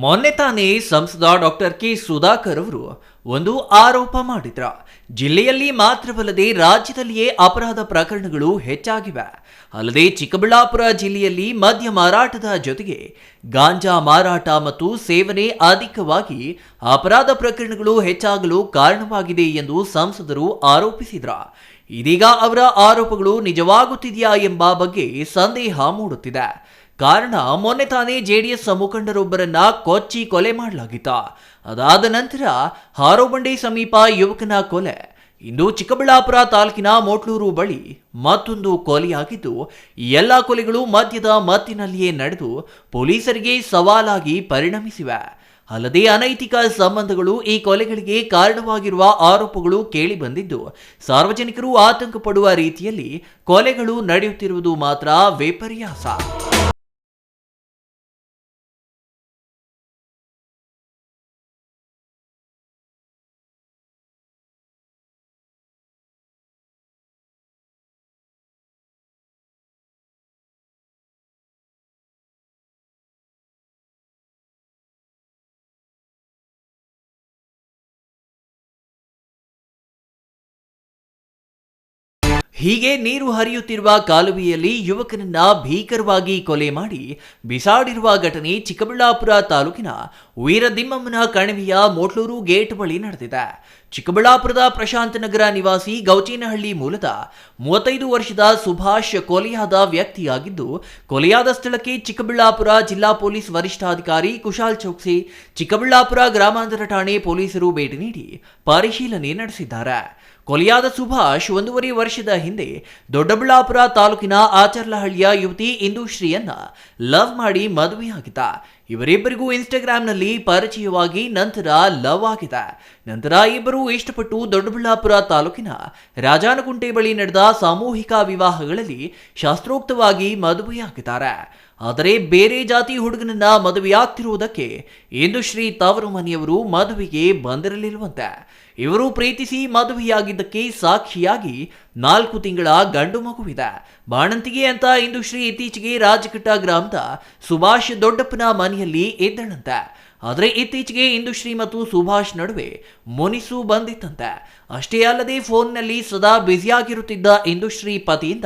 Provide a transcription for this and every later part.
ಮೊನ್ನೆ ತಾನೇ ಸಂಸದ ಡಾಕ್ಟರ್ ಕೆ ಸುಧಾಕರ್ ಅವರು ಒಂದು ಆರೋಪ ಮಾಡಿದ್ರ. ಜಿಲ್ಲೆಯಲ್ಲಿ ಮಾತ್ರವಲ್ಲದೆ ರಾಜ್ಯದಲ್ಲಿಯೇ ಅಪರಾಧ ಪ್ರಕರಣಗಳು ಹೆಚ್ಚಾಗಿವೆ. ಅಲ್ಲದೆ ಚಿಕ್ಕಬಳ್ಳಾಪುರ ಜಿಲ್ಲೆಯಲ್ಲಿ ಮದ್ಯ ಮಾರಾಟದ ಜೊತೆಗೆ ಗಾಂಜಾ ಮಾರಾಟ ಮತ್ತು ಸೇವನೆ ಅಧಿಕವಾಗಿ ಅಪರಾಧ ಪ್ರಕರಣಗಳು ಹೆಚ್ಚಾಗಲು ಕಾರಣವಾಗಿದೆ ಎಂದು ಸಂಸದರು ಆರೋಪಿಸಿದ್ರ. ಇದೀಗ ಅವರ ಆರೋಪಗಳು ನಿಜವಾಗುತ್ತಿದೆಯಾ ಎಂಬ ಬಗ್ಗೆ ಸಂದೇಹ ಮೂಡುತ್ತಿದೆ. ಕಾರಣ ಮೊನ್ನೆ ತಾನೇ ಜೆಡಿಎಸ್ ಮುಖಂಡರೊಬ್ಬರನ್ನ ಕೊಚ್ಚಿ ಕೊಲೆ ಮಾಡಲಾಗಿತ್ತ. ಅದಾದ ನಂತರ ಹಾರೋಬಂಡಿ ಸಮೀಪ ಯುವಕನ ಕೊಲೆ. ಇಂದು ಚಿಕ್ಕಬಳ್ಳಾಪುರ ತಾಲೂಕಿನ ಮೋಟ್ಲೂರು ಬಳಿ ಮತ್ತೊಂದು ಕೊಲೆಯಾಗಿದ್ದು, ಎಲ್ಲಾ ಕೊಲೆಗಳು ಮದ್ಯದ ಮತ್ತಿನಲ್ಲಿಯೇ ನಡೆದು ಪೊಲೀಸರಿಗೆ ಸವಾಲಾಗಿ ಪರಿಣಮಿಸಿವೆ. ಅಲ್ಲದೆ ಅನೈತಿಕ ಸಂಬಂಧಗಳು ಈ ಕೊಲೆಗಳಿಗೆ ಕಾರಣವಾಗಿರುವ ಆರೋಪಗಳು ಕೇಳಿ ಬಂದಿದ್ದು, ಸಾರ್ವಜನಿಕರು ಆತಂಕ ಪಡುವ ರೀತಿಯಲ್ಲಿ ಕೊಲೆಗಳು ನಡೆಯುತ್ತಿರುವುದು ಮಾತ್ರ ವಿಪರ್ಯಾಸ. ಹೀಗೆ ನೀರು ಹರಿಯುತ್ತಿರುವ ಕಾಲುವೆಯಲ್ಲಿ ಯುವಕನನ್ನ ಭೀಕರವಾಗಿ ಕೊಲೆ ಮಾಡಿ ಬಿಸಾಡಿರುವ ಘಟನೆ ಚಿಕ್ಕಬಳ್ಳಾಪುರ ತಾಲೂಕಿನ ವೀರದಿಮ್ಮಮ್ಮನ ಕಣಿವೆಯ ಮೋಟ್ಲೂರು ಗೇಟ್ ಬಳಿ ನಡೆದಿದೆ. ಚಿಕ್ಕಬಳ್ಳಾಪುರದ ಪ್ರಶಾಂತ ನಗರ ನಿವಾಸಿ ಗೌಚಿನಹಳ್ಳಿ ಮೂಲದ ಮೂವತ್ತೈದು ವರ್ಷದ ಸುಭಾಷ್ ಕೊಲೆಯಾದ ವ್ಯಕ್ತಿಯಾಗಿದ್ದು, ಕೊಲೆಯಾದ ಸ್ಥಳಕ್ಕೆ ಚಿಕ್ಕಬಳ್ಳಾಪುರ ಜಿಲ್ಲಾ ಪೊಲೀಸ್ ವರಿಷ್ಠಾಧಿಕಾರಿ ಕುಶಾಲ್ ಚೌಕ್ಸಿ, ಚಿಕ್ಕಬಳ್ಳಾಪುರ ಗ್ರಾಮಾಂತರ ಠಾಣೆ ಪೊಲೀಸರು ಭೇಟಿ ನೀಡಿ ಪರಿಶೀಲನೆ ನಡೆಸಿದ್ದಾರೆ. ಕೊಲೆಯಾದ ಸುಭಾಷ್ ಒಂದೂವರೆ ವರ್ಷದ ಹಿಂದೆ ದೊಡ್ಡಬಳ್ಳಾಪುರ ತಾಲೂಕಿನ ಆಚರ್ಲಹಳ್ಳಿಯ ಯುವತಿ ಇಂದುಶ್ರೀಯನ್ನ ಲವ್ ಮಾಡಿ ಮದುವೆಯಾಗಿದ್ದ ಇವರಿಬ್ಬರಿಗೂ ಇನ್ಸ್ಟಾಗ್ರಾಂನಲ್ಲಿ ಪರಿಚಯವಾಗಿ ನಂತರ ಲವ್ ಆಗಿದೆ ನಂತರ ಇಬ್ಬರು ಇಷ್ಟಪಟ್ಟು ದೊಡ್ಡಬಳ್ಳಾಪುರ ತಾಲೂಕಿನ ರಾಜಾನಗುಂಟೆ ಬಳಿ ನಡೆದ ಸಾಮೂಹಿಕ ವಿವಾಹಗಳಲ್ಲಿ ಶಾಸ್ತ್ರೋಕ್ತವಾಗಿ ಮದುವೆಯಾಗಿದ್ದಾರೆ. ಆದರೆ ಬೇರೆ ಜಾತಿ ಹುಡುಗನನ್ನ ಮದುವೆಯಾಗ್ತಿರುವುದಕ್ಕೆ ಇಂದುಶ್ರೀ ತವರು ಮನೆಯವರು ಮದುವೆಗೆ ಬಂದಿರಲಿಲ್ವಂತೆ ಇವರು ಪ್ರೀತಿಸಿ ಮದುವೆಯಾಗಿದ್ದಕ್ಕೆ ಸಾಕ್ಷಿಯಾಗಿ ನಾಲ್ಕು ತಿಂಗಳ ಗಂಡು ಮಗುವಿದೆ. ಬಾಣಂತಿಗೆ ಅಂತ ಇಂದುಶ್ರೀ ಇತ್ತೀಚೆಗೆ ರಾಜಕಟ್ಟ ಗ್ರಾಮದ ಸುಭಾಷ್ ದೊಡ್ಡಪ್ಪನ ಮನೆಯಲ್ಲಿ ಇದ್ದಳಂತೆ. ಆದರೆ ಇತ್ತೀಚೆಗೆ ಇಂದುಶ್ರೀ ಮತ್ತು ಸುಭಾಷ್ ನಡುವೆ ಮುನಿಸು ಬಂದಿತ್ತಂತೆ. ಅಷ್ಟೇ ಅಲ್ಲದೆ ಫೋನ್ನಲ್ಲಿ ಸದಾ ಬ್ಯುಸಿಯಾಗಿರುತ್ತಿದ್ದ ಇಂದುಶ್ರೀ ಪತಿಯಿಂದ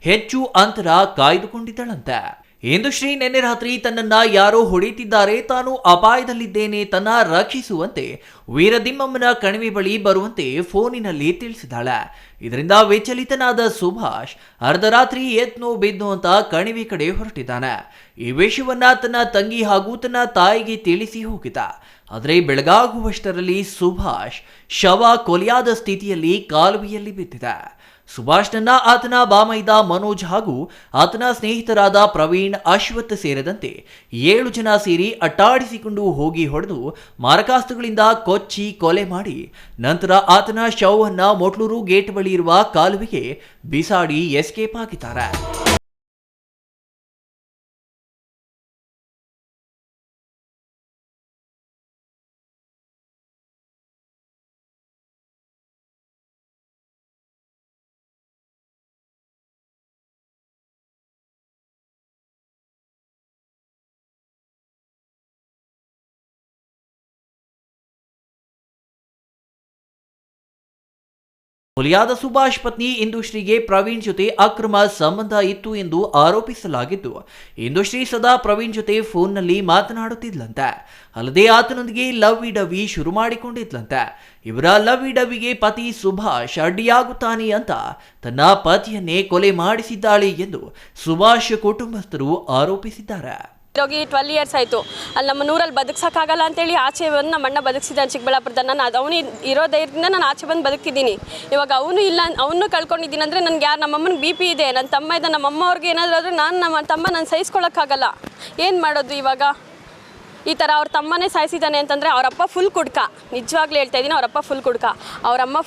ಹೆಚ್ಚು ಅಂತರ ಕಾಯ್ದುಕೊಂಡಿದ್ದಳಂತೆ. ಇಂದುಶ್ರೀ ನಿನ್ನೆ ರಾತ್ರಿ ತನ್ನನ್ನ ಯಾರೋ ಹೊಡೆಯುತ್ತಿದ್ದಾರೆ ತಾನು ಅಪಾಯದಲ್ಲಿದ್ದೇನೆ ತನ್ನ ರಕ್ಷಿಸುವಂತೆ ವೀರದಿಮ್ಮಮ್ಮನ ಕಣಿವೆ ಬಳಿ ಬರುವಂತೆ ಫೋನಿನಲ್ಲಿ ತಿಳಿಸಿದಾಳೆ ಇದರಿಂದ ವಿಚಲಿತನಾದ ಸುಭಾಷ್ ಅರ್ಧರಾತ್ರಿ ಎತ್ನೋ ಬಿದ್ನು ಅಂತ ಕಣಿವೆ ಕಡೆ ಹೊರಟಿದ್ದಾನೆ. ಈ ವಿಷಯವನ್ನ ತನ್ನ ತಂಗಿ ಹಾಗೂ ತನ್ನ ತಾಯಿಗೆ ತಿಳಿಸಿ ಹೋಗಿದ್ದ. ಆದರೆ ಬೆಳಗಾಗುವಷ್ಟರಲ್ಲಿ ಸುಭಾಷ್ ಶವ ಕೊಲೆಯಾದ ಸ್ಥಿತಿಯಲ್ಲಿ ಕಾಲುವೆಯಲ್ಲಿ ಬಿದ್ದಿದೆ. ಸುಭಾಷ್ನನ್ನ ಆತನ ಬಾಮೈದ ಮನೋಜ್ ಹಾಗೂ ಆತನ ಸ್ನೇಹಿತರಾದ ಪ್ರವೀಣ್, ಅಶ್ವಥ್ ಸೇರಿದಂತೆ ಏಳು ಜನ ಸೇರಿ ಅಟ್ಟಾಡಿಸಿಕೊಂಡು ಹೋಗಿ ಹೊಡೆದು ಮಾರಕಾಸ್ತ್ರಗಳಿಂದ ಕೊಚ್ಚಿ ಕೊಲೆ ಮಾಡಿ ನಂತರ ಆತನ ಶವವನ್ನ ಮೊಟ್ಲೂರು ಗೇಟ್ ಬಳಿ ಇರುವ ಕಾಲುವೆಗೆ ಬಿಸಾಡಿ ಎಸ್ಕೇಪ್ ಆಗಿದ್ದಾರೆ. ಕೊಲೆಯಾದ ಸುಭಾಷ್ ಪತ್ನಿ ಇಂದುಶ್ರೀಗೆ ಪ್ರವೀಣ್ ಜೊತೆ ಅಕ್ರಮ ಸಂಬಂಧ ಇತ್ತು ಎಂದು ಆರೋಪಿಸಲಾಗಿದ್ದು ಇಂದುಶ್ರೀ ಸದಾ ಪ್ರವೀಣ್ ಜೊತೆ ಫೋನ್ನಲ್ಲಿ ಮಾತನಾಡುತ್ತಿದ್ಲಂತೆ. ಅಲ್ಲದೆ ಆತನೊಂದಿಗೆ ಲವ್ ಇಡವಿ ಶುರು ಮಾಡಿಕೊಂಡಿದ್ಲಂತೆ. ಇವರ ಲವ್ ಇಡವಿಗೆ ಪತಿ ಸುಭಾಷ್ ಅಡ್ಡಿಯಾಗುತ್ತಾನೆ ಅಂತ ತನ್ನ ಪತಿಯನ್ನೇ ಕೊಲೆ ಮಾಡಿಸಿದ್ದಾಳೆ ಎಂದು ಸುಭಾಷ್ ಕುಟುಂಬಸ್ಥರು ಆರೋಪಿಸಿದ್ದಾರೆ. ಹೋಗಿ ಟ್ವೆಲ್ ಇಯರ್ಸ್ ಆಯಿತು. ಅಲ್ಲಿ ನಮ್ಮ ನೂರಲ್ಲಿ ಬದುಕ್ಸೋಕ್ಕಾಗಲ್ಲ ಅಂತೇಳಿ ಆಚೆ ಬಂದು ನಮ್ಮ ಅಣ್ಣ ಬದುಕಿಸಿದ್ದಾನೆ ಚಿಕ್ಕಬಳ್ಳಾಪುರದ ನಾನು ಅದು ಅವನು ಇರೋ ಧೈರ್ಯದಿಂದ ನಾನು ಆಚೆ ಬಂದು ಬದುಕಿದ್ದೀನಿ ಇವಾಗ ಅವನು ಇಲ್ಲ ಅವನು ಕಳ್ಕೊಂಡಿದ್ದೀನಿ ಅಂದರೆ ನನಗೆ ಯಾರು ನಮ್ಮಮ್ಮನಿಗೆ ಬಿ ಪಿ ಇದೆ. ನನ್ನ ತಮ್ಮ ಇದೆ. ನಮ್ಮ ಅವ್ರಿಗೆ ಏನಾದರೂ ಆದರೆ ನಾನು ನಮ್ಮ ತಮ್ಮ ನಾನು ಸಹಿಸ್ಕೊಳ್ಳೋಕ್ಕಾಗಲ್ಲ ಏನು ಮಾಡೋದು ಇವಾಗ? ಈ ಥರ ಅವ್ರ ತಮ್ಮನೇ ಸಾಯಿಸಿದ್ದಾನೆ ಅಂತಂದರೆ ಅವರಪ್ಪ ಫುಲ್ ಕುಡ್ಕ. ನಿಜವಾಗ್ಲೂ ಹೇಳ್ತಾ ಇದ್ದೀನಿ ಅವರಪ್ಪ ಫುಲ್ ಕುಡ್ಕ. ಅವರಮ್ಮ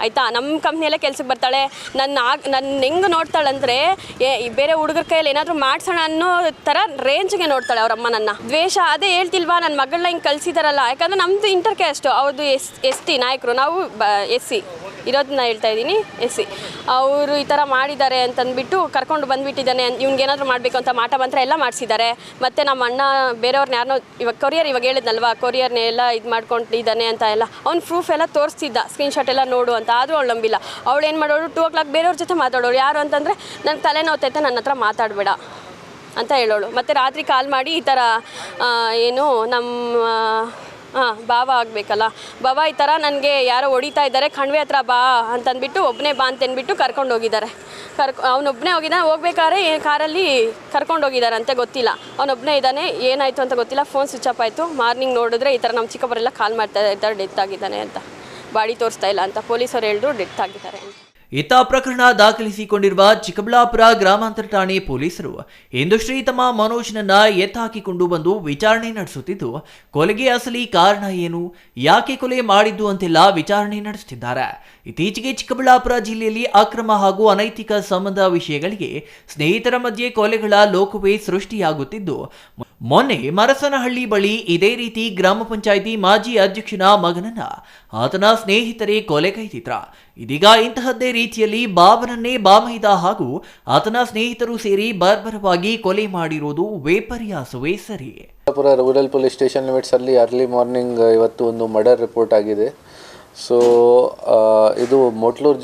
ಆಯಿತಾ? ನಮ್ಮ ಕಂಪ್ನಿಯಲ್ಲೇ ಕೆಲ್ಸಕ್ಕೆ ಬರ್ತಾಳೆ. ನನ್ನ ಆಗ ನನ್ನ ಹೆಂಗೆ ನೋಡ್ತಾಳಂದ್ರೆ, ಏ ಬೇರೆ ಹುಡುಗರ ಕೈಯಲ್ಲಿ ಏನಾದರೂ ಮಾಡ್ಸೋಣ ಅನ್ನೋ ಥರ ರೇಂಜ್ಗೆ ನೋಡ್ತಾಳೆ ಅವ್ರ ಅಮ್ಮ ನನ್ನ ದ್ವೇಷ, ಅದೇ ಹೇಳ್ತಿಲ್ವಾ? ನನ್ನ ಮಗಳನ್ನ ಹಿಂಗೆ ಕಳಿಸಿದಾರಲ್ಲ. ಯಾಕಂದರೆ ನಮ್ಮದು ಇಂಟರ್ ಕ್ಯಾಸ್ಟು ಅವ್ರದ್ದು ಎಸ್ ಎಸ್ ಟಿ ನಾಯಕರು. ನಾವು ಬ ಎಸ್ ಸಿ ಇರೋದನ್ನ ಹೇಳ್ತಾ ಇದ್ದೀನಿ. ಎಸ್. ಸಿ ಅವರು ಈ ಥರ ಮಾಡಿದ್ದಾರೆ ಅಂತಂದ್ಬಿಟ್ಟು ಕರ್ಕೊಂಡು ಬಂದುಬಿಟ್ಟಿದ್ದಾನೆ. ಇವ್ನಿಗೇನಾದರೂ ಮಾಡಬೇಕು ಅಂತ ಮಾಟ ಮಂತ್ರ ಎಲ್ಲ ಮಾಡಿಸಿದ್ದಾರೆ. ಮತ್ತು ನಮ್ಮ ಅಣ್ಣ ಬೇರೆಯವ್ರನ್ನ ಯಾರನ್ನೋ ಇವಾಗ ಕೊರಿಯರ್ ಇವಾಗ ಹೇಳಿದ್ನಲ್ವ ಕೊರಿಯರ್ನೇ ಎಲ್ಲ ಇದು ಮಾಡ್ಕೊಂಡಿದ್ದಾನೆ ಅಂತ ಎಲ್ಲ. ಅವ್ನು ಪ್ರೂಫ್ ಎಲ್ಲ ತೋರಿಸ್ತಿದ್ದ ಸ್ಕ್ರೀನ್ಶಾಟ್ ಎಲ್ಲ ನೋಡು ಅಂತ. ಆದರೂ ಅವಳು ನಂಬಿಲ್ಲ. ಅವಳು ಏನು ಮಾಡೋಳು? ಟೂ ಓ ಕ್ಲಾಕ್ ಬೇರೆಯವ್ರ ಜೊತೆ ಮಾತಾಡೋರು ಯಾರು ಅಂತಂದರೆ ನನಗೆ ತಲೆನೋತೈತೆ ನನ್ನ ಹತ್ರ ಮಾತಾಡಬೇಡ ಅಂತ ಹೇಳೋಳು. ಮತ್ತು ರಾತ್ರಿ ಕಾಲ್ ಮಾಡಿ ಈ ಥರ ಏನು ನಮ್ಮ ಹಾಂ ಬಾವ ಆಗಬೇಕಲ್ಲ. ಬಾವ ಈ ಥರ ನನಗೆ ಯಾರೋ ಹೊಡಿತಾ ಇದ್ದಾರೆ ಕಣ್ವೆ ಹತ್ರ ಬಾ ಅಂತಂದ್ಬಿಟ್ಟು ಒಬ್ಬನೇ ಬಾ ಅಂತಂದ್ಬಿಟ್ಟು ಕರ್ಕೊಂಡು ಹೋಗಿದ್ದಾರೆ. ಕರ್ಕೊ ಅವನೊಬ್ಬನೇ ಹೋಗಿದ್ದಾನೆ ಹೋಗ್ಬೇಕಾದ್ರೆ ಕಾರಲ್ಲಿ ಕರ್ಕೊಂಡು ಹೋಗಿದ್ದಾರೆ ಅಂತ ಗೊತ್ತಿಲ್ಲ. ಅವನೊಬ್ಬನೇ ಇದ್ದಾನೆ, ಏನಾಯಿತು ಅಂತ ಗೊತ್ತಿಲ್ಲ ಫೋನ್ ಸ್ವಿಚ್ ಆಫ್ ಆಯಿತು. ಮಾರ್ನಿಂಗ್ ನೋಡಿದ್ರೆ ಈ ಥರ ನಮ್ಮ ಚಿಕ್ಕಪ್ಪರೆಲ್ಲ ಕಾಲ್ ಮಾಡ್ತಾ ಇದ್ದಾರೆ ಡೆತ್ ಆಗಿದ್ದಾನೆ ಅಂತ. ಬಾಡಿ ತೋರಿಸ್ತಾ ಇಲ್ಲ ಅಂತ ಪೊಲೀಸರು ಹೇಳಿದ್ರು ಡೆತ್ ಆಗಿದ್ದಾರೆ ಅಂತ. ಇತ್ತ ಪ್ರಕರಣ ದಾಖಲಿಸಿಕೊಂಡಿರುವ ಚಿಕ್ಕಬಳ್ಳಾಪುರ ಗ್ರಾಮಾಂತರ ಠಾಣೆ ಪೊಲೀಸರು. ಇಂದು ಶ್ರೀತಮ ಮನೋಜ್ನನ್ನ ಎತ್ತಾಕಿಕೊಂಡು ಬಂದು ವಿಚಾರಣೆ ನಡೆಸುತ್ತಿದ್ದು, ಕೊಲೆಗೆ ಅಸಲಿ ಕಾರಣ ಏನು, ಯಾಕೆ ಕೊಲೆ ಮಾಡಿದ್ದು ಅಂತೆಲ್ಲ ವಿಚಾರಣೆ ನಡೆಸುತ್ತಿದ್ದಾರೆ. ಇತ್ತೀಚೆಗೆ ಚಿಕ್ಕಬಳ್ಳಾಪುರ ಜಿಲ್ಲೆಯಲ್ಲಿ ಅಕ್ರಮ ಹಾಗೂ ಅನೈತಿಕ ಸಂಬಂಧ ವಿಷಯಗಳಿಗೆ ಸ್ನೇಹಿತರ ಮಧ್ಯೆ ಕೊಲೆಗಳ ಲೋಕವೇ ಸೃಷ್ಟಿಯಾಗುತ್ತಿದ್ದು ಮೊನ್ನೆ ಮರಸನಹಳ್ಳಿ ಬಳಿ ಇದೇ ರೀತಿ ಗ್ರಾಮ ಪಂಚಾಯಿತಿ ಮಾಜಿ ಅಧ್ಯಕ್ಷನ ಮಗನನ್ನ ಆತನ ಸ್ನೇಹಿತರೇ ಕೊಲೆಗೈದಿದ್ರ ಇದೀಗ ಇಂತಹದ್ದೇ ರೀತಿಯಲ್ಲಿ ಬಾಬನನ್ನೇ ಬಾಮೈದ ಹಾಗೂ ಆತನ ಸ್ನೇಹಿತರು ಸೇರಿ ಬರ್ಬರವಾಗಿ ಕೊಲೆ ಮಾಡಿರುವುದು ವಿಪರ್ಯಾಸವೇ ಸರಿ. ರೂರಲ್ ಪೊಲೀಸ್ ಸ್ಟೇಷನ್ ಲಿಮಿಟ್ಸಲ್ಲಿ ಅರ್ಲಿ ಮಾರ್ನಿಂಗ್ ಇವತ್ತು ಒಂದು ಮರ್ಡರ್ ರಿಪೋರ್ಟ್ ಆಗಿದೆ. ಸೊ ಇದು ಮೊಟ್ಲೂರು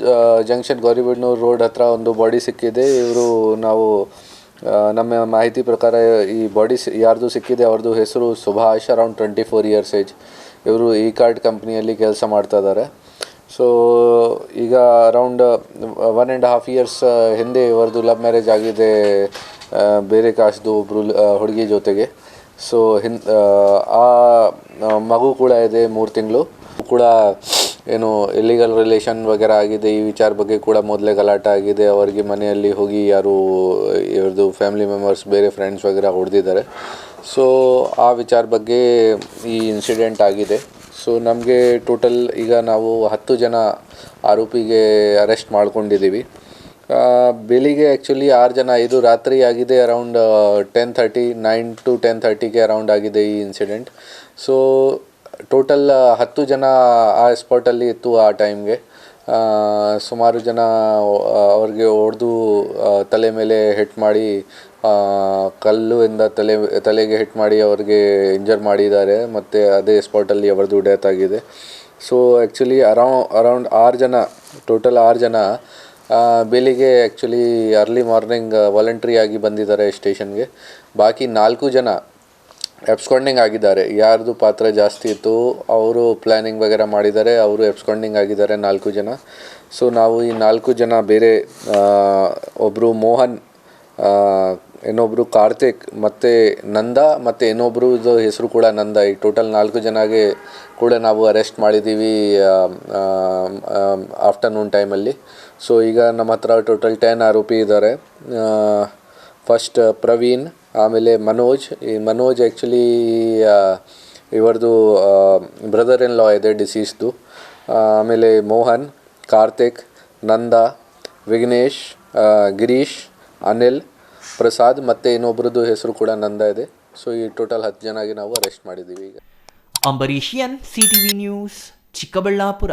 ಜಂಕ್ಷನ್ ಗೌರಿಬಿಡ್ನೂರು ರೋಡ್ ಹತ್ರ ಒಂದು ಬಾಡಿ ಸಿಕ್ಕಿದೆ. ಇವರು ನಾವು ನಮ್ಮ ಮಾಹಿತಿ ಪ್ರಕಾರ ಈ ಬಾಡಿ ಯಾರ್ದು ಸಿಕ್ಕಿದೆ ಅವ್ರದ್ದು ಹೆಸರು Subhash around twenty four years age ಇವರು ಈ ಕಾರ್ಡ್ ಕಂಪ್ನಿಯಲ್ಲಿ ಕೆಲಸ ಮಾಡ್ತಾ ಇದ್ದಾರೆ ಸೊ ಈಗ around one and half years ಹಿಂದೆ ಇವರದು ಲವ್ ಮ್ಯಾರೇಜ್ ಆಗಿದೆ ಬೇರೆ ಕಾಸ್ದು ಒಬ್ಬರು ಹುಡುಗಿ ಜೊತೆಗೆ. ಸೊ ಆ ಆ, ಮಗು ಕೂಡ ಇದೆ ಮೂರು ತಿಂಗಳು. ಕೂಡ ಏನು ಇಲ್ಲಿಗಲ್ ರಿಲೇಷನ್ ವಗೇರ ಆಗಿದೆ, ಈ ವಿಚಾರ ಬಗ್ಗೆ ಕೂಡ ಮೊದಲೇ ಗಲಾಟೆ ಆಗಿದೆ. ಅವರಿಗೆ ಮನೆಯಲ್ಲಿ ಹೋಗಿ ಯಾರು, ಇವ್ರದ್ದು ಫ್ಯಾಮಿಲಿ ಮೆಂಬರ್ಸ್ ಬೇರೆ ಫ್ರೆಂಡ್ಸ್ ವಗೇರ ಹೊಡೆದಿದ್ದಾರೆ. ಸೊ ಆ ವಿಚಾರ ಬಗ್ಗೆ ಈ ಇನ್ಸಿಡೆಂಟ್ ಆಗಿದೆ. ಸೊ ನಮಗೆ ಟೋಟಲ್ ಈಗ ನಾವು ಹತ್ತು ಜನ ಆರೋಪಿಗೆ ಅರೆಸ್ಟ್ ಮಾಡ್ಕೊಂಡಿದ್ದೀವಿ. ಬೆಳಿಗ್ಗೆ ಆ್ಯಕ್ಚುಲಿ ಆರು ಜನ ಇದು ರಾತ್ರಿ ಆಗಿದೆ around ten thirty nine to ten ಥರ್ಟಿಗೆ ಅರೌಂಡ್ ಆಗಿದೆ ಈ ಇನ್ಸಿಡೆಂಟ್ ಸೊ ಟೋಟಲ್ ಹತ್ತು ಜನ ಆ ಸ್ಪಾಟಲ್ಲಿ ಇತ್ತು ಆ ಟೈಮ್ಗೆ ಸುಮಾರು ಜನ ಅವ್ರಿಗೆ ಹೊಡೆದು ತಲೆ ಮೇಲೆ ಹಿಟ್ ಮಾಡಿ ಕಲ್ಲು ಇಂದ ತಲೆ, ತಲೆಗೆ ಹಿಟ್ ಮಾಡಿ ಅವ್ರಿಗೆ ಇಂಜರ್ ಮಾಡಿದ್ದಾರೆ. ಮತ್ತು ಅದೇ ಸ್ಪಾಟಲ್ಲಿ ಅವರದು ಡೆತ್ ಆಗಿದೆ. ಸೊ ಆ್ಯಕ್ಚುಲಿ ಅರೌ ಅರೌಂಡ್ ಆರು ಜನ ಟೋಟಲ್ ಆರು ಜನ ಬೆಳಿಗ್ಗೆ ಆ್ಯಕ್ಚುಲಿ ಅರ್ಲಿ ಮಾರ್ನಿಂಗ್ ವಾಲಂಟ್ರಿ ಆಗಿ ಬಂದಿದ್ದಾರೆ ಸ್ಟೇಷನ್ಗೆ ಬಾಕಿ ನಾಲ್ಕು ಜನ ಎಬ್ಸ್ಕೊಂಡಿಂಗ್ ಆಗಿದ್ದಾರೆ. ಯಾರ್ದು ಪಾತ್ರ ಜಾಸ್ತಿ ಇತ್ತು, ಅವರು ಪ್ಲ್ಯಾನಿಂಗ್ ವಗೇರ ಮಾಡಿದ್ದಾರೆ, ಅವರು ಎಬ್ಸ್ಕೊಂಡಿಂಗ್ ಆಗಿದ್ದಾರೆ ನಾಲ್ಕು ಜನ. ಸೊ ನಾವು ಈ ನಾಲ್ಕು ಜನ ಬೇರೆ ಒಬ್ಬರು ಮೋಹನ್ ಇನ್ನೊಬ್ಬರು ಕಾರ್ತಿಕ್, ಮತ್ತು ನಂದ, ಮತ್ತು ಇನ್ನೊಬ್ರದ್ದು ಹೆಸರು ಕೂಡ ನಂದ. ಈ ಟೋಟಲ್ ನಾಲ್ಕು ಜನಗೆ ಕೂಡ ನಾವು ಅರೆಸ್ಟ್ ಮಾಡಿದ್ದೀವಿ ಆಫ್ಟರ್ನೂನ್ ಟೈಮಲ್ಲಿ ಸೊ ಈಗ ನಮ್ಮ ಹತ್ರ ಟೋಟಲ್ ಟೆನ್ ಆರೋಪಿ ಇದ್ದಾರೆ. ಫಸ್ಟ್ ಪ್ರವೀಣ್ ಆಮೇಲೆ ಮನೋಜ್, ಈ ಮನೋಜ್ ಆ್ಯಕ್ಚುಲಿ ಇವರದು ಬ್ರದರ್ ಇನ್ ಲಾ ಇದೆ ಡಿಸೀಸ್ದು ಆಮೇಲೆ ಮೋಹನ್, ಕಾರ್ತಿಕ್, ನಂದ, ವಿಘ್ನೇಶ್ ಗಿರೀಶ್, ಅನಿಲ್, ಪ್ರಸಾದ್ ಮತ್ತು ಇನ್ನೊಬ್ಬರದ್ದು ಹೆಸರು ಕೂಡ ನಂದ ಇದೆ. ಸೊ ಈ ಟೋಟಲ್ ಹತ್ತು ಜನಾಗಿ ನಾವು ಅರೆಸ್ಟ್ ಮಾಡಿದ್ದೀವಿ ಈಗ. ಅಂಬರೀಷಿಯನ್ ಸಿಟಿವಿ ನ್ಯೂಸ್ ಚಿಕ್ಕಬಳ್ಳಾಪುರ.